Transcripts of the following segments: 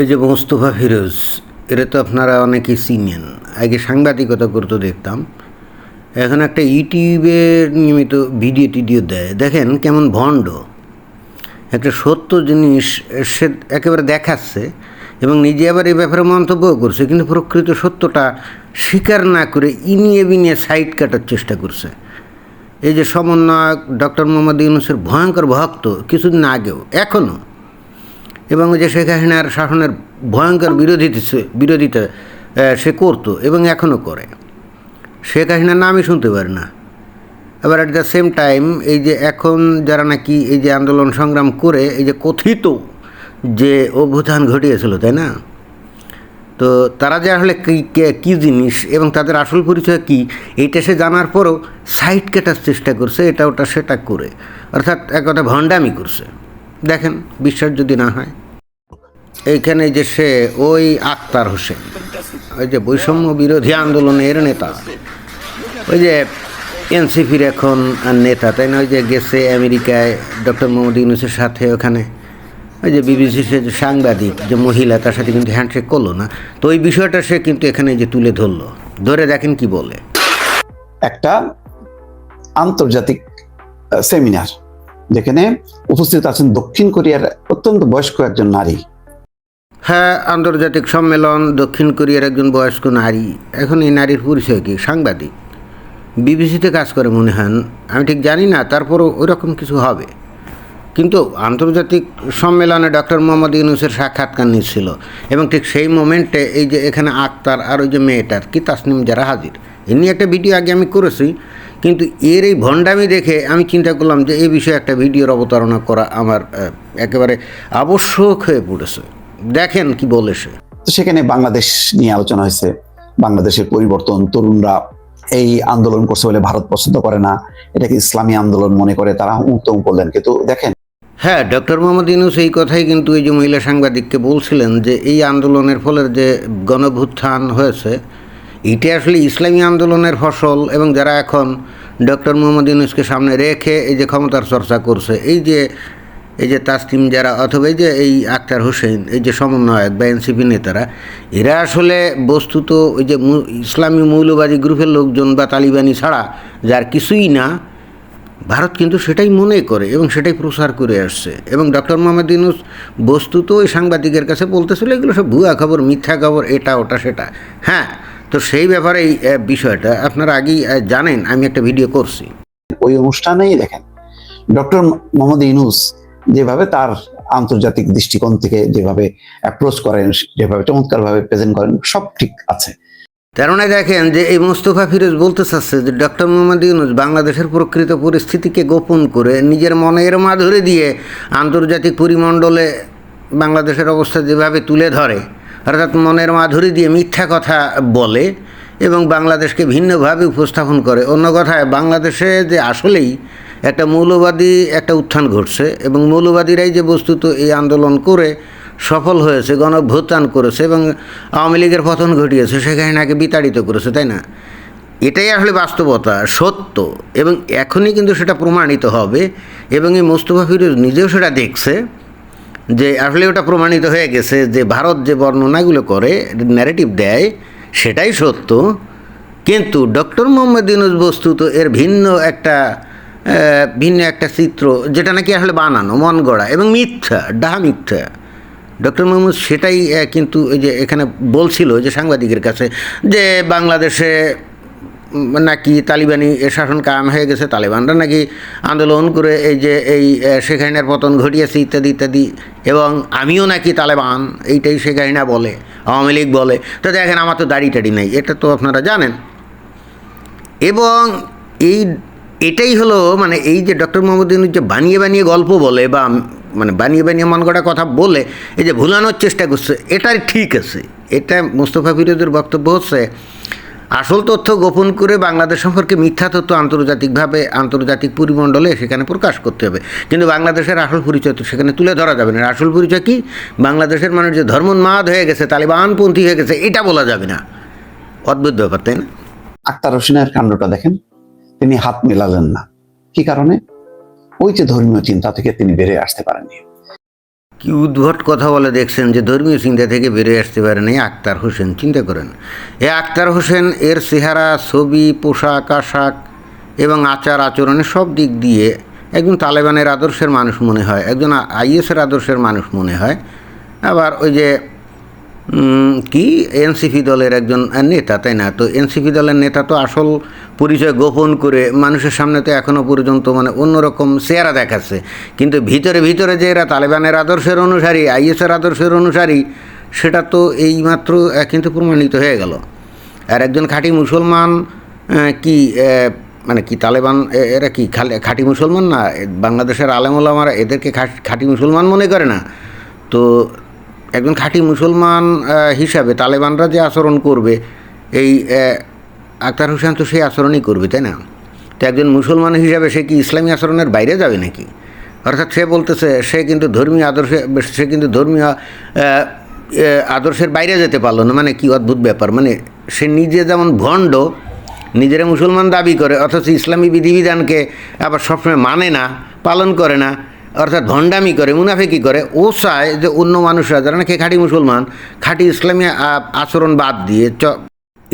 এই যে মোস্তফা ফিরোজ, এরা তো আপনারা অনেকেই চিনেন। আগে সাংবাদিকতা করতে দেখতাম। এখন একটা ইউটিউবে নিয়মিত ভিডিও টিডিও দেয়। দেখেন কেমন ভণ্ড। একটা সত্য জিনিস সে একেবারে দেখাচ্ছে এবং নিজে আবার এই ব্যাপারে মন্তব্য করছে, কিন্তু প্রকৃত সত্যটা স্বীকার না করে ইনিয়ে বিনিয়ে সাইড কাটার চেষ্টা করছে। এই যে সমন্বয়ক ডক্টর মোহাম্মদ ইউনুসের ভয়ঙ্কর ভক্ত কিছুদিন আগেও, এখনও এবং যে শেখ হাসিনার শাসনের ভয়ঙ্কর বিরোধিতা বিরোধিতা সে করতো এবং এখনও করে। শেখ হাসিনার নামই শুনতে পারে না। আবার অ্যাট দ্য সেম টাইম এই যে এখন যারা নাকি এই যে আন্দোলন সংগ্রাম করে, এই যে কথিত যে অভ্যুত্থান ঘটিয়েছিল, তাই না? তো তারা যে আসলে কী জিনিস এবং তাদের আসল পরিচয় কী, এইটা সে জানার পরও সাইড কাটার চেষ্টা করছে এটা ওটা সেটা করে। অর্থাৎ এক কথা ভণ্ডামি করছে। দেখেন, বিশ্বাস যদি না হয়। এইখানে যে সে, ওই আক্তার হোসেন, ওই যে বৈষম্য বিরোধী আন্দোলনের নেতা, ওই যে এনসিপির এখন নেতা, তাই না? ওই যে গেছে আমেরিকায় ডক্টর মোহাম্মদ ইউনুসের সাথে ওখানে। ওই যে বিবিসি সে যে সাংবাদিক, যে মহিলা, তার সাথে কিন্তু হ্যান্ডশেক করল না। তো ওই বিষয়টা সে কিন্তু এখানে যে তুলে ধরলো। ধরে দেখেন কি বলে। একটা আন্তর্জাতিক সেমিনার যেখানে উপস্থিত আছেন দক্ষিণ কোরিয়ার অত্যন্ত বয়স্ক একজন নারী। হ্যাঁ আন্তর্জাতিক সম্মেলন, দক্ষিণ কোরিয়ার একজন বয়স্ক নারী। এখন এই নারীর পরিচয় কি? সাংবাদিক। বিবিসিতে কাজ করে মনে হয় আমি ঠিক জানি না, তারপরও ওই রকম কিছু হবে। কিন্তু আন্তর্জাতিক সম্মেলনে ডক্টর মোহাম্মদ ইউনুসের সাক্ষাৎকার নিচ্ছিল। এবং ঠিক সেই মোমেন্টে এই যে এখানে আক্তার আর ওই যে মেয়েটার কি তাসনিম যারা হাজির? এ নিয়ে একটা ভিডিও আগে আমি করেছি। কিন্তু এর এই ভণ্ডামি দেখে আমি চিন্তা করলাম যে এই বিষয়ে একটা ভিডিওর অবতারণা করা আমার একেবারে আবশ্যক হয়ে পড়েছে। দেখেন কি বলে সে। সেখানে বাংলাদেশ নিয়ে আলোচনা হয়েছে। বাংলাদেশের পরিবর্তন তরুণরা এই আন্দোলন করছে বলে ভারত পছন্দ করে না। এটাকে ইসলামী আন্দোলন মনে করে তারা উত্তম করলেন। কিন্তু দেখেন হ্যাঁ ডক্টর মোহাম্মদ ইউনুস এই কথাই কিন্তু এই যে মহিলা সাংবাদিককে বলছিলেন যে এই আন্দোলনের ফলে যে গণভুত্থান হয়েছে এটা আসলে ইসলামী আন্দোলনের ফসল এবং যারা এখন ডক্টর মোহাম্মদ ইউনুসকে সামনে রেখে এই যে ক্ষমতার চর্চা করছে, এই যে এই যে তাসলিম যারা অথবা এই যে এই আক্তার হোসেন, এই যে সমন্বয়ক বা এনসিপি নেতারা, এরা আসলে বস্তুত ওই যে ইসলামী মৌলবাদী গ্রুপের লোকজন বা তালিবানি ছাড়া যার কিছুই না, ভারত কিন্তু সেটাই মনে করে এবং সেটাই প্রসার করে আসছে। এবং ডক্টর মোহাম্মদ ইউনুস বস্তুত ওই সাংবাদিকের কাছে বলতেছিল, এগুলো সব ভুয়া খবর, মিথ্যা খবর, এটা, ওটা, সেটা। হ্যাঁ তো সেই ব্যাপারে এই বিষয়টা আপনারা আগেই জানেন আমি একটা ভিডিও করছি। ওই অনুষ্ঠানেই দেখেন ডক্টর মোহাম্মদ ইউনুস যেভাবে তার আন্তর্জাতিক দৃষ্টিকোণ থেকে যেভাবে অ্যাপ্রোচ করেন যেভাবে চমৎকার ভাবে প্রেজেন্ট করেন সব ঠিক আছে। তেরোনায় দেখেন যে এই মোস্তফা ফিরোজ বলতে চাচ্ছে যে ডক্টর মোহাম্মদ ইউনুস বাংলাদেশের প্রকৃত পরিস্থিতিকে গোপন করে নিজের মনের মাধুরী দিয়ে আন্তর্জাতিক পরিমণ্ডলে বাংলাদেশের অবস্থা যেভাবে তুলে ধরে অর্থাৎ মনের মাধুরী দিয়ে মিথ্যা কথা বলে এবং বাংলাদেশকে ভিন্নভাবে উপস্থাপন করে। অন্য কথায়, বাংলাদেশে যে আসলেই একটা মৌলবাদী একটা উত্থান ঘটছে এবং মৌলবাদীরাই যে বস্তুত এই আন্দোলন করে সফল হয়েছে, গণভ্যুত্থান করেছে এবং আওয়ামী লীগের পতন ঘটিয়েছে, সেখানে নাকি বিতাড়িত করেছে, তাই না? এটাই আসলে বাস্তবতা, সত্য এবং এখনই কিন্তু সেটা প্রমাণিত হবে এবং এই মোস্তফা ফিরোজ নিজেও সেটা দেখছে। যে আসলে ওটা প্রমাণিত হয়ে গেছে যে ভারত যে বর্ণনাগুলো করে ন্যারেটিভ দেয়, সেটাই সত্য। কিন্তু ডক্টর মোহাম্মদ ইউনুস বস্তু তো এর ভিন্ন একটা ভিন্ন একটা চিত্র, যেটা নাকি আসলে বানানো, মন গড়া এবং মিথ্যা, ডাহা মিথ্যা। ডক্টর মোহাম্মদ সেটাই কিন্তু এই যে এখানে বলছিল যে সাংবাদিকের কাছে যে বাংলাদেশে নাকি তালিবানি শাসন কায়েম হয়ে গেছে, তালিবানরা নাকি আন্দোলন করে এই যে এই শেখ হাসিনার পতন ঘটিয়েছে ইত্যাদি ইত্যাদি, এবং আমিও নাকি তালেবান, এইটাই শেখ হাসিনা বলে, আওয়ামী লীগ বলে। তো দেখেন, আমার তো দাড়ি টাড়ি নাই, এটা তো আপনারা জানেন। এবং এই, এটাই হলো মানে এই যে ডক্টর মোহাম্মদ যে বানিয়ে বানিয়ে গল্প বলে, বা মানে বানিয়ে বানিয়ে মন গড়া কথা বলে, এই যে ভুলানোর চেষ্টা করছে এটাই ঠিক আছে। এটা মোস্তফা ফিরোজের বক্তব্য হচ্ছে আসল তথ্য গোপন করে বাংলাদেশ সম্পর্কে মিথ্যা তথ্য আন্তর্জাতিকভাবে আন্তর্জাতিক পরিমণ্ডলে সেখানে প্রকাশ করতে হবে। কিন্তু বাংলাদেশের আসল পরিচয় তো সেখানে তুলে ধরা যাবে না। আসল পরিচয় কি? বাংলাদেশের মানুষ যে ধর্মোন্মাদ হয়ে গেছে, তালিবানপন্থী হয়ে গেছে, এটা বলা যাবে না। অদ্ভুত ব্যাপার, তাই না? আক্তার হোসেনের কাণ্ডটা দেখেন, তিনি হাত মেলালেন না। কি কারণে? ওই যে ধর্মীয় চিন্তা থেকে তিনি বেরিয়ে আসতে পারেননি। কি উদ্ভট কথা বলে দেখছেন যে ধর্মীয় চিন্তা থেকে বেরিয়ে আসতে পারেন এই আক্তার হোসেন, চিন্তা করেন। এ আক্তার হোসেন, এর চেহারা, ছবি, পোশাক, আশাক এবং আচার আচরণের সব দিক দিয়ে একজন তালেবানের আদর্শের মানুষ মনে হয়, একজন আইএসের আদর্শের মানুষ মনে হয়। আবার ওই যে কি এনসিপি দলের একজন নেতা, তাই না? তো এনসিপি দলের নেতা তো আসল পরিচয় গোপন করে মানুষের সামনে তো এখনও পর্যন্ত মানে অন্যরকম চেহারা দেখাচ্ছে। কিন্তু ভিতরে ভিতরে যে এরা তালেবানের আদর্শের অনুসারী, আইএসের আদর্শের অনুসারী, সেটা তো এইমাত্র কিন্তু প্রমাণিত হয়ে গেল। আর একজন খাঁটি মুসলমান কি মানে কি তালেবান এরা কি খাঁটি মুসলমান না? বাংলাদেশের আলেমুলামারা এদেরকে খাঁটি মুসলমান মনে করে না? তো একজন খাঁটি মুসলমান হিসাবে তালেবানরা যে আচরণ করবে, এই আক্তার হোসেন তো সেই আচরণই করবে, তাই না? তো একজন মুসলমান হিসাবে সে কি ইসলামী আচরণের বাইরে যাবে নাকি? অর্থাৎ সে বলতেছে, সে কিন্তু ধর্মীয় আদর্শে, সে কিন্তু ধর্মীয় আদর্শের বাইরে যেতে পারল না। মানে কি অদ্ভুত ব্যাপার। মানে সে নিজে যেমন ভণ্ড, নিজেরা মুসলমান দাবি করে, অথচ ইসলামী বিধিবিধানকে আবার সবসময় মানে না, পালন করে না অর্থাৎ ভণ্ডামি করে, মুনাফেকি করে, ও চায় যে অন্য মানুষরা, যারা নাকি খাঁটি মুসলমান, খাঁটি ইসলামী আচরণ বাদ দিয়ে চ,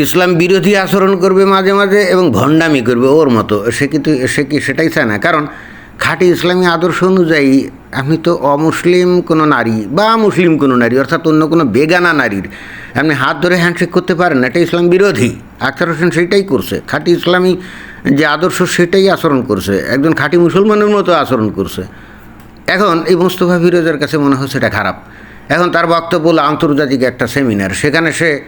ইসলাম বিরোধী আচরণ করবে মাঝে মাঝে এবং ভণ্ডামি করবে ওর মতো, সে কিন্তু, সে কি সেটাই চায় না। কারণ খাঁটি ইসলামী আদর্শ অনুযায়ী আপনি তো অমুসলিম কোনো নারী বা মুসলিম কোনো নারী, অর্থাৎ অন্য কোনো বেগানা নারীর আপনি হাত ধরে হ্যান্ডশেক করতে পারেন না, এটা ইসলাম বিরোধী। আখতার হোসেন সেটাই করছে, খাঁটি ইসলামী যে আদর্শ সেটাই আচরণ করছে, একজন খাঁটি মুসলমানের মতো আচরণ করছে। এখন এই মোস্তফা ফিরোজের কাছে মনে হচ্ছে এটা খারাপ। এখন তার বক্তব্য হলো আন্তর্জাতিক একটা সেমিনার সেখানে সে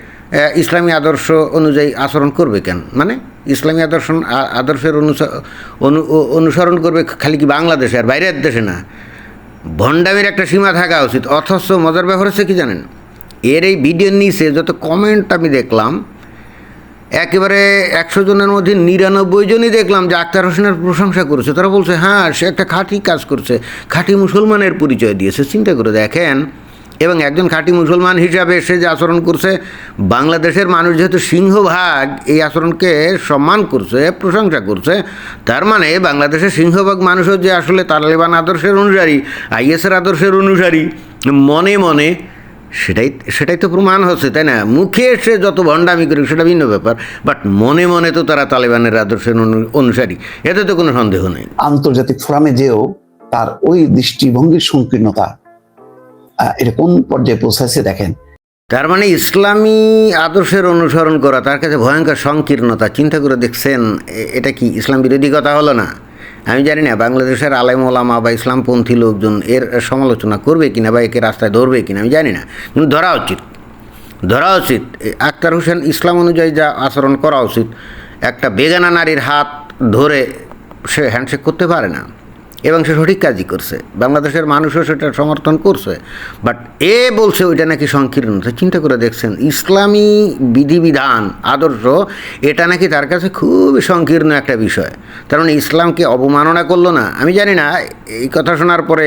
ইসলামী আদর্শ অনুযায়ী আচরণ করবে কেন? মানে ইসলামী আদর্শ আদর্শের অনুস- অনু- অনুসরণ করবে খালি কি বাংলাদেশে আর বাইরের দেশে না? ভণ্ডামির একটা সীমা থাকা উচিত, অথচ মজার ব্যাপার হচ্ছে কি জানেন? এর এই ভিডিওর নিচে যত কমেন্ট আমি দেখলাম একেবারে একশো জনের মধ্যে নিরানব্বই জনই দেখলাম যে আক্তার হোসেনের প্রশংসা করেছে। তারা বলছে হ্যাঁ সে একটা খাঁটি কাজ করছে। খাঁটি মুসলমানের পরিচয় দিয়েছে। চিন্তা করে দেখেন। এবং একজন খাঁটি মুসলমান হিসাবে সে যে আচরণ করছে, বাংলাদেশের মানুষ যেহেতু সিংহভাগ এই আচরণকে সম্মান করছে, প্রশংসা করছে, তার মানে বাংলাদেশের সিংহভাগ মানুষও যে আসলে তালেবান আদর্শের অনুসারী, আইএসের আদর্শের অনুসারী, মনে মনে সেটাই সেটাই তো প্রমাণ হচ্ছে তাই না? মুখে এসে যত ভণ্ডামি করি সেটা ভিন্ন ব্যাপার বাট মনে মনে তো তারা তালেবানের আদর্শের অনুসারী এতে তো কোনো সন্দেহ নেই। আন্তর্জাতিক ফোরামে যেও তার ওই দৃষ্টিভঙ্গির সংকীর্ণতা এটা কোন পর্যায়ে পৌঁছাচ্ছে দেখেন। তার মানে ইসলামী আদর্শের অনুসরণ করা তার কাছে ভয়ঙ্কর সংকীর্ণতা চিন্তা করে দেখছেন এটা কি ইসলাম বিরোধী কথা হলো না? আমি জানি না, বাংলাদেশের আলেম, ওলামা বা ইসলামপন্থী লোকজন এর সমালোচনা করবে কিনা বা একে রাস্তায় ধরবে কিনা, আমি জানি না। কিন্তু ধরা উচিত ধরা উচিত আক্তার হোসেন ইসলাম অনুযায়ী যা আচরণ করা উচিত, একটা বেগানা নারীর হাত ধরে সে হ্যান্ডশেক করতে পারে না। এবং সে সঠিক কাজই করছে। বাংলাদেশের মানুষও সেটা সমর্থন করছে। বাট এ বলছে ওইটা নাকি সংকীর্ণতা চিন্তা করে দেখছেন, ইসলামী বিধিবিধান, আদর্শ, এটা নাকি তার কাছে খুবই সংকীর্ণ একটা বিষয়। তার মানে ইসলামকে অবমাননা করল না। আমি জানি না, এই কথা শোনার পরে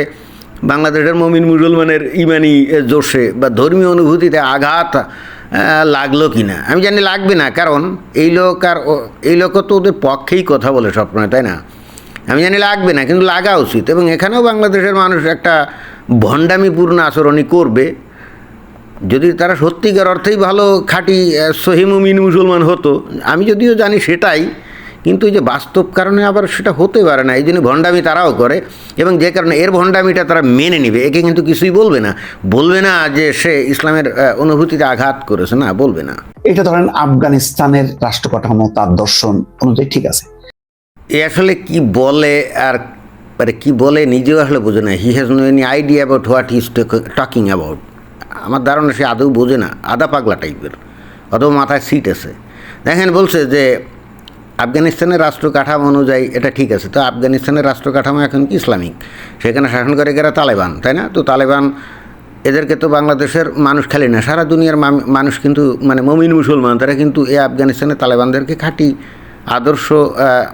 বাংলাদেশের মমিন মুসলমানের ইমানি জোশে বা ধর্মীয় অনুভূতিতে আঘাত লাগল কি না আমি জানি লাগবে না, কারণ এই লোক আর এই লোকও তো ওদের পক্ষেই কথা বলে সবসময়, তাই না? আমি জানি লাগবে না, কিন্তু লাগা উচিত। এবং এখানেও বাংলাদেশের মানুষ একটা ভণ্ডামিপূর্ণ আচরণই করবে। যদি তারা সত্যিকার অর্থেই ভালো খাঁটি সহিমুমিন মুসলমান হতো, আমি যদিও জানি সেটাই, কিন্তু এই যে বাস্তব কারণে আবার সেটা হতে পারে না, এই জন্য ভণ্ডামি তারাও করে, এবং যে কারণে এর ভণ্ডামিটা তারা মেনে নেবে, একে কিন্তু কিছুই বলবে না। বলবে না যে সে ইসলামের অনুভূতিতে আঘাত করেছে, না, বলবে না। এটা ধরেন আফগানিস্তানের রাষ্ট্র কাঠামো তার দর্শন অনুযায়ী ঠিক আছে। এ আসলে কি বলে আর মানে কি বলে নিজেও আসলে বোঝে না। He has no any idea about what is talking about আমার ধারণা সে আদৌ বোঝে না। আদা পাগলা টাইপের। অথবা মাথায় সিট আছে। দেখেন বলছে যে, আফগানিস্তানের রাষ্ট্র কাঠামো অনুযায়ী এটা ঠিক আছে। তো আফগানিস্তানের রাষ্ট্র কাঠামো এখন কি ইসলামিক? সেখানে শাসন করে গেরা তালেবান, তাই না? তো তালেবান, এদেরকে তো বাংলাদেশের মানুষ খালি না, সারা দুনিয়ার মানুষ কিন্তু মানে মমিন মুসলমান, তারা কিন্তু এই আফগানিস্তানের তালেবানদেরকে খাঁটি আদর্শ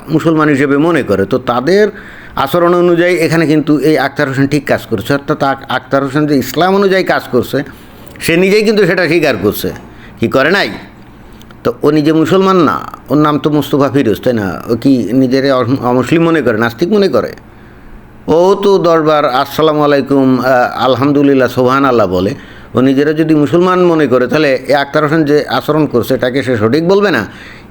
মুসলমান হিসেবে মনে করে। তো তাদের আচরণ অনুযায়ী এখানে কিন্তু এই আক্তার হোসেন ঠিক কাজ করছে। অর্থাৎ আক- আক্তার হোসেন যে ইসলাম অনুযায়ী কাজ করছে, সে নিজেই কিন্তু সেটা স্বীকার করছে। কি করে নাই? তো ও নিজে মুসলমান না, ওর নাম তো মুস্তফা ফিরোজ, তাই না? ও কি নিজের অমুসলিম মনে করে, নাস্তিক মনে করে? ও তো দরবার, আসসালামু আলাইকুম আলহামদুলিল্লাহ সোহান আল্লাহ বলে। ও নিজেরা যদি মুসলমান মনে করে তাহলে এ আক্তার হোসেন যে আচরণ করছে এটাকে সে সঠিক বলবে না?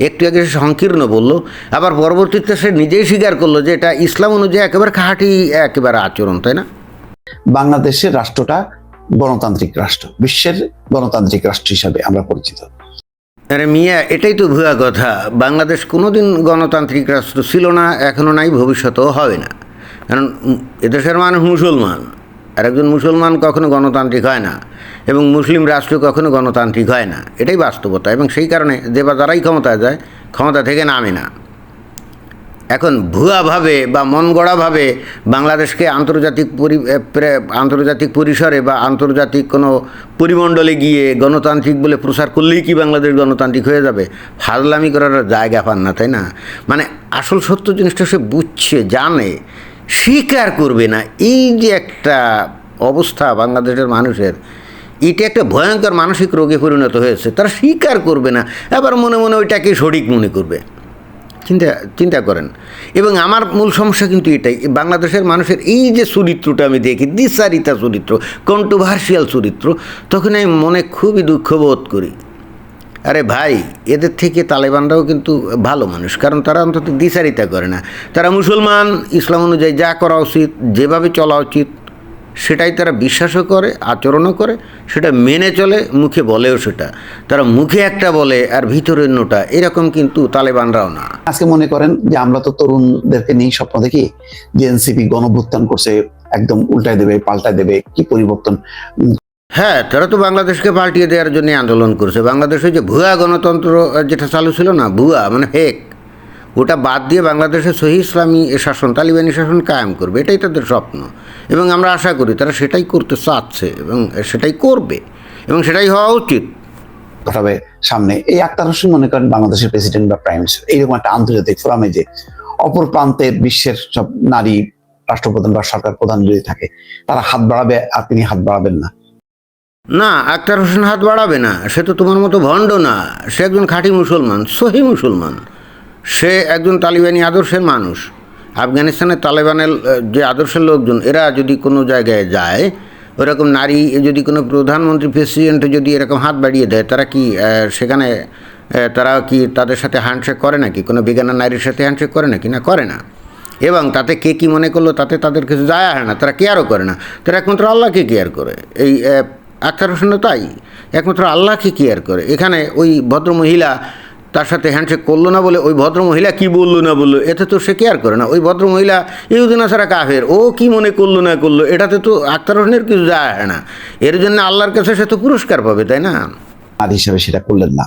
একটু আগে সে সংকীর্ণ বলল আবার পরবর্তীতে সে নিজেই স্বীকার করল যে এটা ইসলাম অনুযায়ী একেবারে খাঁটি একেবারে আচরণ তাই না? বাংলাদেশের রাষ্ট্রটা গণতান্ত্রিক রাষ্ট্র বিশ্বের গণতান্ত্রিক রাষ্ট্র হিসাবে আমরা পরিচিত। আরে মিয়া এটাই তো ভুয়া কথা। বাংলাদেশ কোনোদিন গণতান্ত্রিক রাষ্ট্র ছিল না এখনও নাই ভবিষ্যতেও হবে না। কারণ এদেশের মানুষ মুসলমান। আর একজন মুসলমান কখনো গণতান্ত্রিক হয় না এবং মুসলিম রাষ্ট্র কখনো গণতান্ত্রিক হয় না। এটাই বাস্তবতা এবং সেই কারণে যে বা যারাই ক্ষমতায় যায়, ক্ষমতা থেকে নামে না। এখন ভুয়াভাবে বা মন গড়াভাবে বাংলাদেশকে আন্তর্জাতিক পরি আন্তর্জাতিক পরিসরে বা আন্তর্জাতিক কোনো পরিমণ্ডলে গিয়ে গণতান্ত্রিক বলে প্রসার করলেই কি বাংলাদেশ গণতান্ত্রিক হয়ে যাবে? ফাজলামি করার জায়গা পান না, তাই না? মানে আসল সত্য জিনিসটা সে বুঝছে, জানে। স্বীকার করবে না। এই যে একটা অবস্থা বাংলাদেশের মানুষের, এটা একটা ভয়ঙ্কর মানসিক রোগে পরিণত হয়েছে, তারা স্বীকার করবে না, আবার মনে মনে ওইটাকে সঠিক মনে করবে। চিন্তা চিন্তা করেন। এবং আমার মূল সমস্যা কিন্তু এটাই, বাংলাদেশের মানুষের এই যে চরিত্রটা আমি দেখি দ্বিচারিতা চরিত্র কন্ট্রোভার্সিয়াল চরিত্র, তখন আমি মনে খুবই দুঃখ বোধ করি। আরে ভাই, এদের থেকে তালেবানরাও কিন্তু ভালো মানুষ, কারণ তারা অন্তত দ্বিচারিতা করে না। তারা মুসলমান, ইসলাম অনুযায়ী যা করা উচিত, যেভাবে চলা উচিত, সেটাই তারা বিশ্বাসও করে, আচরণও করে, সেটা মেনে চলে, মুখে বলেও সেটা। তারা মুখে একটা বলে আর ভিতরে অন্যটা, এরকম কিন্তু তালেবানরাও না। আজকে মনে করেন যে আমরা তো তরুণদেরকে নিয়ে স্বপ্ন দেখি, যে এনসিপি গণভুত্থান করছে, একদম উল্টায় দেবে, পাল্টায় দেবে, কি পরিবর্তন? হ্যাঁ তারা তো বাংলাদেশকে পাল্টিয়ে দেওয়ার জন্য আন্দোলন করছে। বাংলাদেশে যে ভুয়া গণতন্ত্র যেটা চালু ছিল না, ভুয়া মানে হেক ওটা বাদ দিয়ে বাংলাদেশে সহি ইসলামী শাসন, তালিবানি শাসন কায়েম করবে, এটাই তাদের স্বপ্ন। এবং আমরা আশা করি তারা সেটাই করতে চাচ্ছে এবং সেটাই করবে, এবং সেটাই হওয়া উচিত। ঘটাবে সামনে এই আক্তার হোসেন মনে করেন বাংলাদেশের প্রেসিডেন্ট বা প্রাইম মিনিস্টার, এইরকম একটা আন্তর্জাতিক ফোরামে যে অপর প্রান্তে বিশ্বের সব নারী রাষ্ট্রপ্রধান বা সরকার প্রধান যদি থাকে, তারা হাত বাড়াবে আর তিনি হাত বাড়াবেন না। না, আক্তার হোসেন হাত বাড়াবে না। সে তো তোমার মতো ভণ্ড না। সে একজন খাঁটি মুসলমান, সহি মুসলমান। সে একজন তালিবানি আদর্শের মানুষ। আফগানিস্তানের তালেবানের যে আদর্শের লোকজন, এরা যদি কোনো জায়গায় যায়, ওরকম নারী, যদি কোনো প্রধানমন্ত্রী, প্রেসিডেন্ট যদি এরকম হাত বাড়িয়ে দেয়, তারা কি সেখানে তারা কি তাদের সাথে হ্যান্ডশেক করে নাকি? কোনো বেগানা নারীর সাথে হ্যান্ডশেক করে নাকি? না, করে না। এবং তাতে কে কি মনে করল? তাতে তাদের কিছু যায় আসে না। তারা কেয়ারও করে না। তারা একমাত্র আল্লাহকে কেয়ার করে। এই আক্তার তাই একমাত্র আল্লাহকে কেয়ার করে। এখানে ওই ভদ্র মহিলা তার সাথে হ্যান্ডশেক করল না বলে ওই ভদ্র মহিলা কি বলল না বলল এতে তো সে কেয়ার করে না। ওই ভদ্র মহিলা ইহুদিনা ছাড়া কাফের ও কি মনে করল না করল এটাতে তো আক্তার হোসেনের কিছু যায় না। এর জন্য আল্লাহর কাছে সে তো পুরস্কার পাবে তাই না? নারী হিসেবে সেটা করলেন না।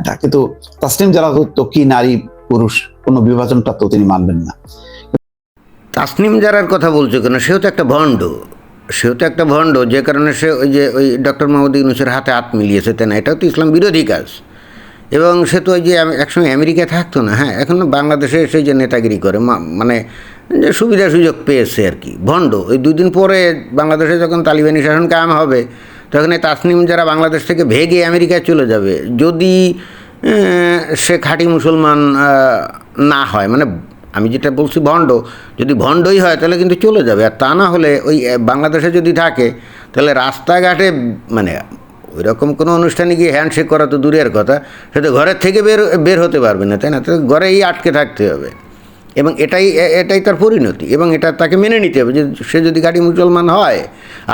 এটা কিন্তু তাসলিম যারা তো কি নারী পুরুষ কোনো বিভাজনটা তো তিনি মানবেন না। তাসনিম জারার কথা বলছো কেন সেও তো একটা ভণ্ড। সেও তো একটা ভণ্ড, যে কারণে সে ওই যে ওই ডক্টর মোহাম্মদ ইউনুসের হাতে হাত মিলিয়েছে, তাই না? এটাও তো ইসলাম বিরোধী কাজ। এবং সে তো ওই যে একসময় আমেরিকায় থাকতো না হ্যাঁ এখন বাংলাদেশে এসে যে নেতাগিরি করে মানে যে সুবিধা সুযোগ পেয়েছে আর কি, ভণ্ড। ওই দুই দিন পরে বাংলাদেশে যখন তালিবানি শাসন কায়েম হবে, তখন এই তাসনিম যারা বাংলাদেশ থেকে ভেগে আমেরিকায় চলে যাবে, যদি সে খাঁটি মুসলমান না হয় মানে আমি যেটা বলছি ভণ্ড, যদি ভণ্ডই হয় তাহলে কিন্তু চলে যাবে। আর তা না হলে ওই বাংলাদেশে যদি থাকে, তাহলে রাস্তাঘাটে মানে ওই রকম কোনো অনুষ্ঠানে গিয়ে হ্যান্ডশেক করা তো দূরের কথা, সে তো ঘরের থেকে বের বের হতে পারবে না, তাই না? তো ঘরেই আটকে থাকতে হবে। এবং এটাই এটাই তার পরিণতি, এবং এটা তাকে মেনে নিতে হবে যে সে যদি গাড়ি মুসলমান হয়,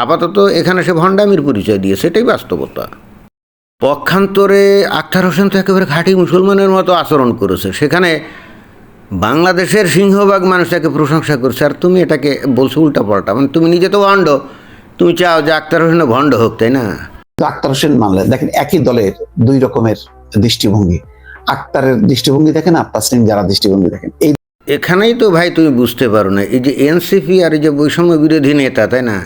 আপাতত এখানে সে ভণ্ডামির পরিচয় দিয়ে, সেটাই বাস্তবতা। পক্ষান্তরে আখতার হোসেন তো একেবারে খাঁটি মুসলমানের মতো আচরণ করেছে। সেখানে বাংলাদেশের সিংহভাগ মানুষ তাকে প্রশংসা করছে, আর তুমি এটাকে বলছো উল্টা পাল্টা। মানে তুমি নিজে তো ভণ্ড তুমি চাও যে আক্তার হোসেন ভণ্ড হোক, তাই না? আক্তার হোসেন মানলেন দেখেন একই দলের দুই রকমের দৃষ্টিভঙ্গি। আক্তারের দৃষ্টিভঙ্গি দেখেন আর তাসলিম যারা দৃষ্টিভঙ্গি দেখেন। এই এখানেই তো ভাই তুমি বুঝতে পারো না। এই যে এনসিপি আর এই যে বৈষম্য বিরোধী নেতা, তাই না?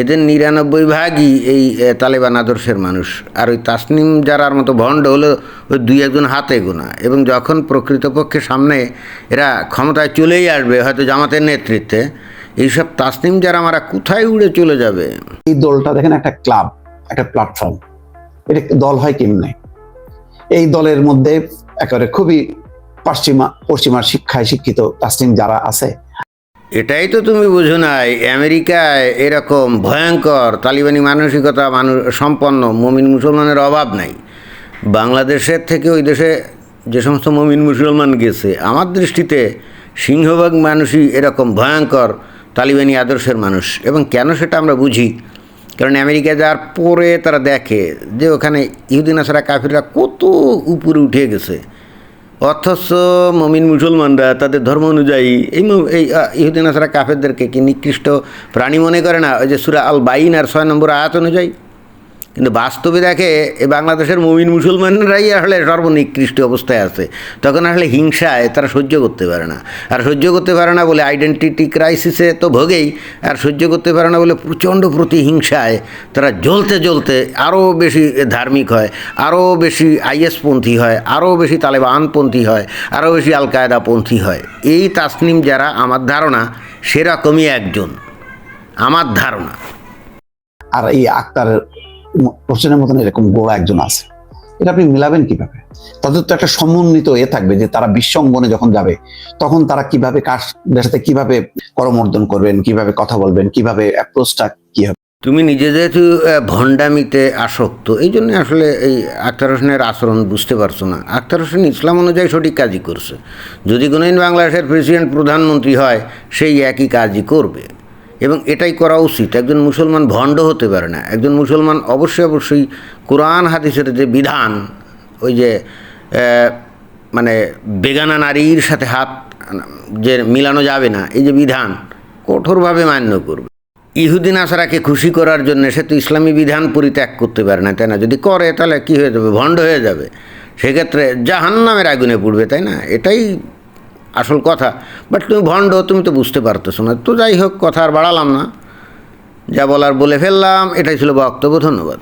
এদের নিরানব্বই ভাগই এই তালেবান আদর্শের মানুষ। আর ওই তাসনিম যারার মতো ভণ্ড হলো ওই দুই একজন হাতে গোনা। এবং যখন প্রকৃতপক্ষে সামনে এরা ক্ষমতায় চলেই আসবে, হয়তো জামাতের নেতৃত্বে, এইসব তাসনিম যারা আমরা কোথায় উড়ে চলে যাবে? এই দলটা দেখেন একটা ক্লাব, একটা প্ল্যাটফর্ম। এটা দল হয় কেমনে? এই দলের মধ্যে একেবারে খুবই পশ্চিমা পশ্চিমা শিক্ষায় শিক্ষিত তাসলিম যারা আছে। এটাই তো তুমি বুঝো নাই, আমেরিকায় এরকম ভয়ঙ্কর তালিবানি মানসিকতা মানুষ সম্পন্ন মমিন মুসলমানের অভাব নাই। বাংলাদেশের থেকে ওই দেশে যে সমস্ত মমিন মুসলমান গেছে, আমার দৃষ্টিতে সিংহভাগ মানুষই এরকম ভয়ঙ্কর তালিবানি আদর্শের মানুষ। এবং কেন সেটা আমরা বুঝি? কারণ আমেরিকা যাওয়ার পরে তারা দেখে যে ওখানে ইহুদিন আসারা কাফিররা কত উপরে উঠে গেছে। অথচ মমিন মুসলমানরা তাদের ধর্ম অনুযায়ী এই এই ইহুদিন আসরা কাফেরদেরকে কি নিকৃষ্ট প্রাণী মনে করে না? ওই যে সুরা আল বাইন আর ছয় নম্বর আয়াত অনুযায়ী কিন্তু বাস্তবে দেখে এই বাংলাদেশের মমিন মুসলমানরাই আসলে সর্বনিকৃষ্ট অবস্থায় আছে। তখন আসলে হিংসায় তারা সহ্য করতে পারে না। আর সহ্য করতে পারে না বলে আইডেন্টিটি ক্রাইসিসে তো ভোগেই। আর সহ্য করতে পারে না বলে প্রচণ্ড প্রতিহিংসায় তারা জ্বলতে জ্বলতে আরও বেশি ধার্মিক হয় আরও বেশি আইএসপন্থী হয় আরও বেশি তালেবানপন্থী হয় আরও বেশি আল কায়দাপন্থী হয়। এই তাসনিম যারা, আমার ধারণা, সেরকমই একজন। আমার ধারণা। আর এই আক্তারের হোসেনের মতন এরকম গোড়া একজন আছে। এটা আপনি মিলাবেন কীভাবে? তাদের তো একটা সমন্বিত এ থাকবে যে তারা বিশ্ব অঙ্গনে যখন যাবে, তখন তারা কীভাবে কার সাথে কীভাবে করমর্দন করবেন, কীভাবে কথা বলবেন, কীভাবে অ্যাপ্রোচটা কি হবে? তুমি নিজে যেহেতু ভণ্ডামিতে আসক্ত, এই জন্য আসলে এই আখতার হোসেনের আচরণ বুঝতে পারছ না। আখতার হোসেন ইসলাম অনুযায়ী সঠিক কাজই করছে। যদি কোনোদিন বাংলাদেশের প্রেসিডেন্ট প্রধানমন্ত্রী হয়, সেই একই কাজই করবে। এবং এটাই করা উচিত। একজন মুসলমান ভণ্ড হতে পারে না। একজন মুসলমান অবশ্যই অবশ্যই কোরআন হাদিসের যে বিধান, ওই যে মানে বেগানা নারীর সাথে হাত, যে মিলানো যাবে না, এই যে বিধান, কঠোরভাবে মান্য করবে। ইহুদিন আসারাকে খুশি করার জন্য সে তো ইসলামী বিধান পরিত্যাগ করতে পারে না, তাই না? যদি করে, তাহলে কি হয়ে যাবে? ভণ্ড হয়ে যাবে। সেক্ষেত্রে জাহান্নামের আগুনে পড়বে, তাই না? এটাই আসল কথা। বাট তুমি ভণ্ড, তুমি তো বুঝতে পারতেছো না। তো যাই হোক, কথা আর বাড়ালাম না। যা বলার বলে ফেললাম, এটাই ছিল বক্তব্য, ধন্যবাদ।